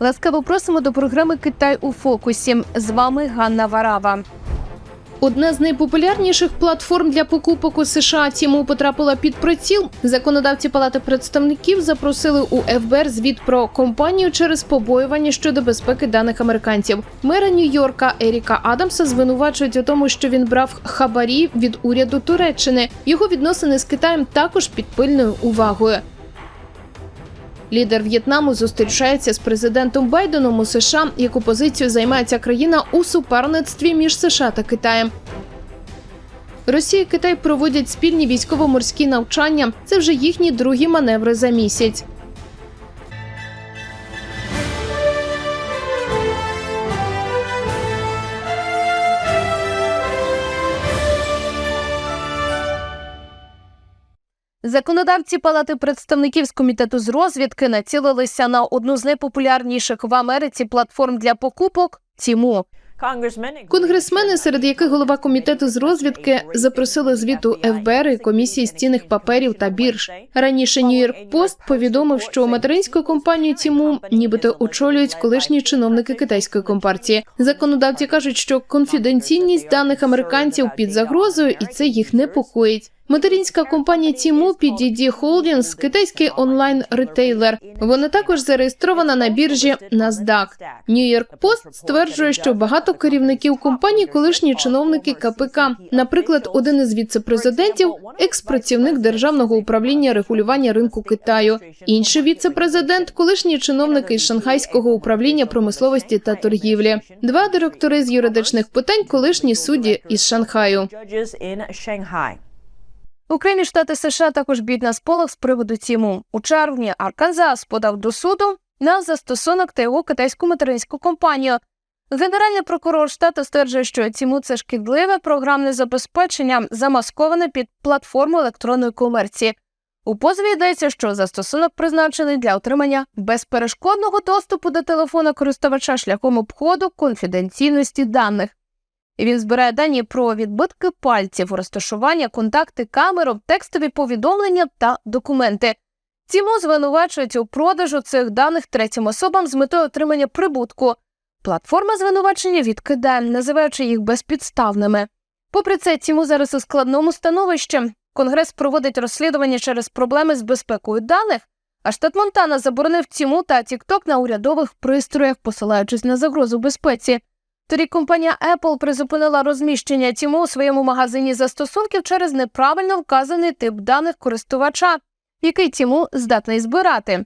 Ласкаво просимо до програми Китай у фокусі. З вами Ганна Варава. Одна з найпопулярніших платформ для покупок у США Тіму потрапила під приціл. Законодавці Палати представників запросили у ФБР звіт про компанію через побоювання щодо безпеки даних американців. Мера Нью-Йорка Еріка Адамса звинувачують у тому, що він брав хабарі від уряду Туреччини. Його відносини з Китаєм також під пильною увагою. Лідер В'єтнаму зустрічається з президентом Байденом у США, яку позицію займає ця країна у суперництві між США та Китаєм. Росія і Китай проводять спільні військово-морські навчання. Це вже їхні другі маневри за місяць. Законодавці Палати представників з комітету з розвідки націлилися на одну з найпопулярніших в Америці платформ для покупок Тіму. Конгресмени, серед яких голова комітету з розвідки, запросили звіту ФБР і комісії з цінних паперів та бірж. Раніше Нью-Йорк Пост повідомив, що материнську компанію Тіму нібито очолюють колишні чиновники китайської компартії. Законодавці кажуть, що конфіденційність даних американців під загрозою, і це їх непокоїть. Материнська компанія Тіму PDD Holdings – китайський онлайн ретейлер. Вона також зареєстрована на біржі NASDAQ. Нью-Йорк Пост стверджує, що багато керівників компанії колишні чиновники КПК. Наприклад, один із віцепрезидентів – експрацівник державного управління регулювання ринку Китаю. Інший віцепрезидент – колишні чиновники із Шанхайського управління промисловості та торгівлі. Два директори з юридичних питань, колишні судді із Шанхаю. Окремі штати США також б'ють на сполох з приводу ціму. У червні Арканзас подав до суду на застосунок та його китайську материнську компанію. Генеральний прокурор штату стверджує, що ціму це шкідливе програмне забезпечення, замасковане під платформу електронної комерції. У позові йдеться, що застосунок призначений для отримання безперешкодного доступу до телефона користувача шляхом обходу конфіденційності даних. Він збирає дані про відбитки пальців, розташування, контакти, камеру, текстові повідомлення та документи. Ціму звинувачують у продажу цих даних третім особам з метою отримання прибутку. Платформа звинувачення відкидає, називаючи їх безпідставними. Попри це, Ціму зараз у складному становищі. Конгрес проводить розслідування через проблеми з безпекою даних, а штат Монтана заборонив Ціму та TikTok на урядових пристроях, посилаючись на загрозу безпеці. Тоді компанія Apple призупинила розміщення Тіму у своєму магазині застосунків через неправильно вказаний тип даних користувача, який Тіму здатний збирати.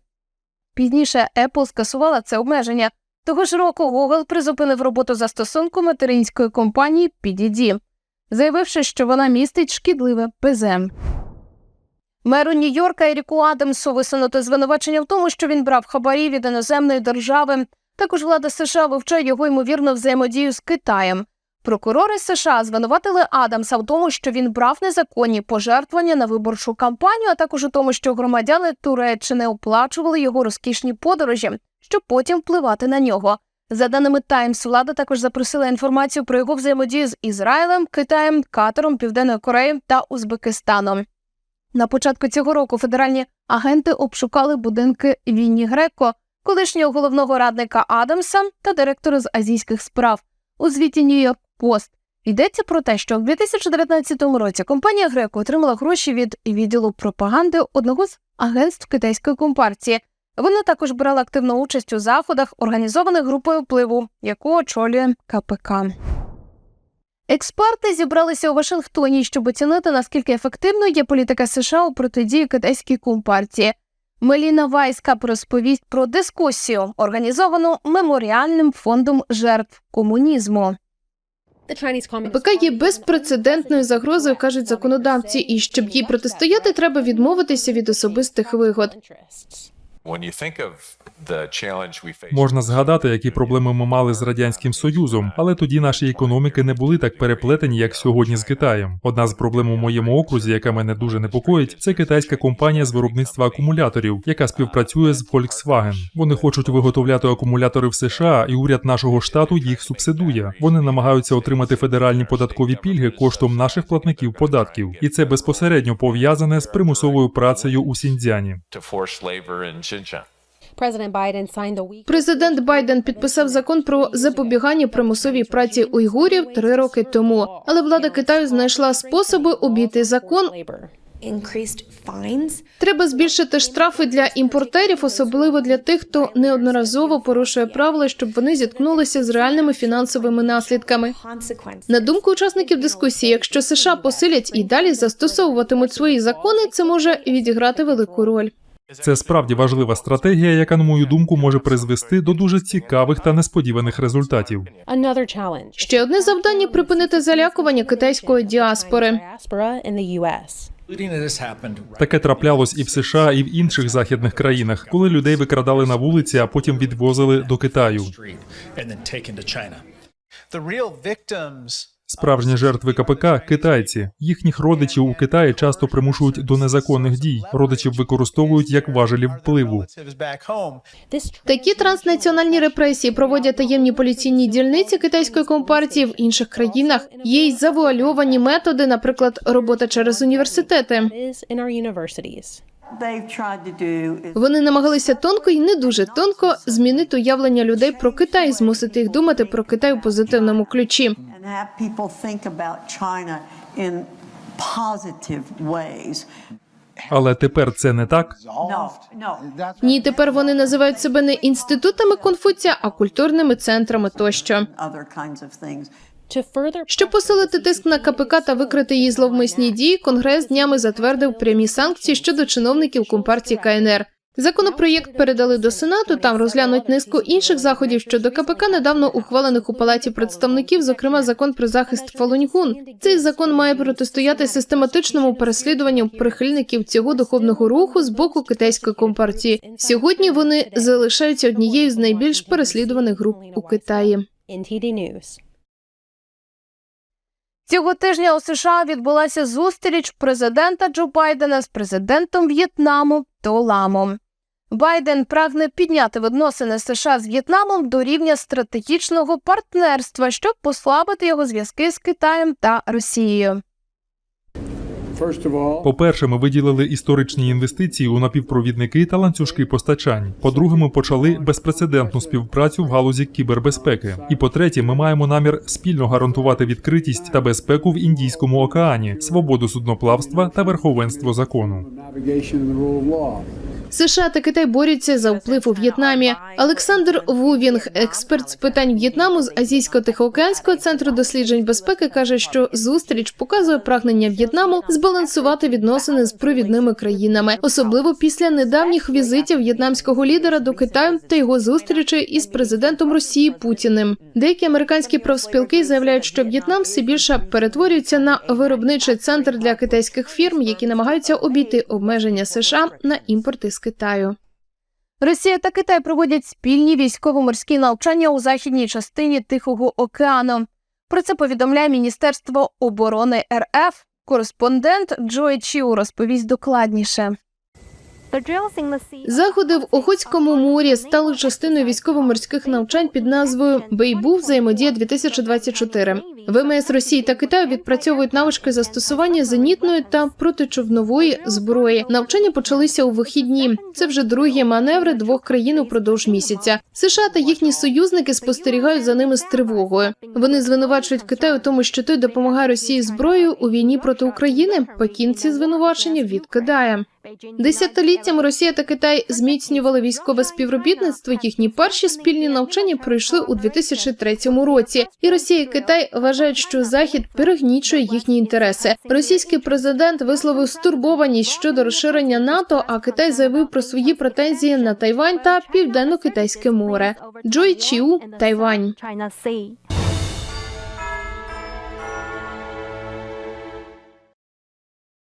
Пізніше Apple скасувала це обмеження. Того ж року Google призупинив роботу застосунку материнської компанії PDD, заявивши, що вона містить шкідливе ПЗ. Меру Нью-Йорка Еріку Адамсу висунуто звинувачення в тому, що він брав хабарі від іноземної держави. Також влада США вивчає його ймовірну взаємодію з Китаєм. Прокурори США звинуватили Адамса в тому, що він брав незаконні пожертвування на виборчу кампанію, а також у тому, що громадяни Туреччини оплачували його розкішні подорожі, щоб потім впливати на нього. За даними Таймс, влада також запросила інформацію про його взаємодію з Ізраїлем, Китаєм, Катаром, Південною Кореєю та Узбекистаном. На початку цього року федеральні агенти обшукали будинки Вінні Греко, колишнього головного радника Адамса та директора з азійських справ у звіті Нью-Йорк Пост. Йдеться про те, що в 2019 році компанія Греко отримала гроші від відділу пропаганди одного з агентств китайської компартії. Вона також брала активну участь у заходах, організованих групою впливу, яку очолює КПК. Експерти зібралися у Вашингтоні, щоб оцінити, наскільки ефективною є політика США у протидії китайській компартії. Меліна Вайскап розповість про дискусію, організовану меморіальним фондом жертв комунізму. ПК є безпрецедентною загрозою, кажуть законодавці, і щоб їй протистояти, треба відмовитися від особистих вигод. Можна згадати, які проблеми ми мали з радянським союзом, але тоді наші економіки не були так переплетені, як сьогодні з Китаєм. Одна з проблем у моєму окрузі, яка мене дуже непокоїть, це китайська компанія з виробництва акумуляторів, яка співпрацює з Volkswagen. Вони хочуть виготовляти акумулятори в США, і уряд нашого штату їх субсидує. Вони намагаються отримати федеральні податкові пільги коштом наших платників податків, і це безпосередньо пов'язане з примусовою працею у Сіндзяні. Президент Байден підписав закон про запобігання примусовій праці уйгурів три роки тому, але влада Китаю знайшла способи обійти закон. Треба збільшити штрафи для імпортерів, особливо для тих, хто неодноразово порушує правила, щоб вони зіткнулися з реальними фінансовими наслідками. На думку учасників дискусії, якщо США посилять і далі застосовуватимуть свої закони, це може відіграти велику роль. Це справді важлива стратегія, яка, на мою думку, може призвести до дуже цікавих та несподіваних результатів. Ще одне завдання припинити залякування китайської діаспори. Таке траплялось і в США, і в інших західних країнах, коли людей викрадали на вулиці, а потім відвозили до Китаю. Справжні жертви КПК китайці. Їхніх родичів у Китаї часто примушують до незаконних дій. Родичів використовують як важелі впливу. Такі транснаціональні репресії проводять таємні поліційні дільниці китайської компартії в інших країнах. Є й завуальовані методи, наприклад, робота через університети. Вони намагалися тонко і не дуже тонко змінити уявлення людей про Китай, змусити їх думати про Китай у позитивному ключі. Але тепер це не так. Ні, тепер вони називають себе не інститутами Конфуція, а культурними центрами тощо. Щоб посилити тиск на КПК та викрити її зловмисні дії, Конгрес днями затвердив прямі санкції щодо чиновників компартії КНР. Законопроєкт передали до Сенату. Там розглянуть низку інших заходів щодо КПК, недавно ухвалених у палаті представників, зокрема закон про захист Фалуньгун. Цей закон має протистояти систематичному переслідуванню прихильників цього духовного руху з боку китайської компартії. Сьогодні вони залишаються однією з найбільш переслідуваних груп у Китаї. Цього тижня у США відбулася зустріч президента Джо Байдена з президентом В'єтнаму Толамом. Байден прагне підняти відносини США з В'єтнамом до рівня стратегічного партнерства, щоб послабити його зв'язки з Китаєм та Росією. По-перше, ми виділили історичні інвестиції у напівпровідники та ланцюжки постачань. По-друге, ми почали безпрецедентну співпрацю в галузі кібербезпеки. І по-третє, ми маємо намір спільно гарантувати відкритість та безпеку в Індійському океані, свободу судноплавства та верховенство закону. США та Китай борються за вплив у В'єтнамі. Олександр Вувінг, експерт з питань В'єтнаму з Азійсько-Тихоокеанського центру досліджень безпеки, каже, що зустріч показує прагнення В'єтнаму збалансувати відносини з провідними країнами, особливо після недавніх візитів в'єтнамського лідера до Китаю та його зустрічі із президентом Росії Путіним. Деякі американські профспілки заявляють, що В'єтнам все більше перетворюється на виробничий центр для китайських фірм, які намагаються обійти обмеження США на імпорти з Китаю. Росія та Китай проводять спільні військово-морські навчання у західній частині Тихого океану. Про це повідомляє Міністерство оборони РФ. Кореспондент Джой Чіу розповість докладніше. Заходи в Охотському морі стали частиною військово-морських навчань під назвою Бейбу взаємодія 2024 ВМС Росії та Китаю відпрацьовують навички застосування зенітної та протичовнової зброї. Навчання почалися у вихідні. Це вже другі маневри двох країн упродовж місяця. США та їхні союзники спостерігають за ними з тривогою. Вони звинувачують Китай у тому, що той допомагає Росії зброєю у війні проти України. Пекін ці звинувачення відкидає. Десятиліттями Росія та Китай зміцнювали військове співробітництво. Їхні перші спільні навчання пройшли у 2003 році. І Росія і Китай вважають, що Захід перегнічує їхні інтереси. Російський президент висловив стурбованість щодо розширення НАТО, а Китай заявив про свої претензії на Тайвань та Південно-Китайське море. Джой Чіу, Тайвань.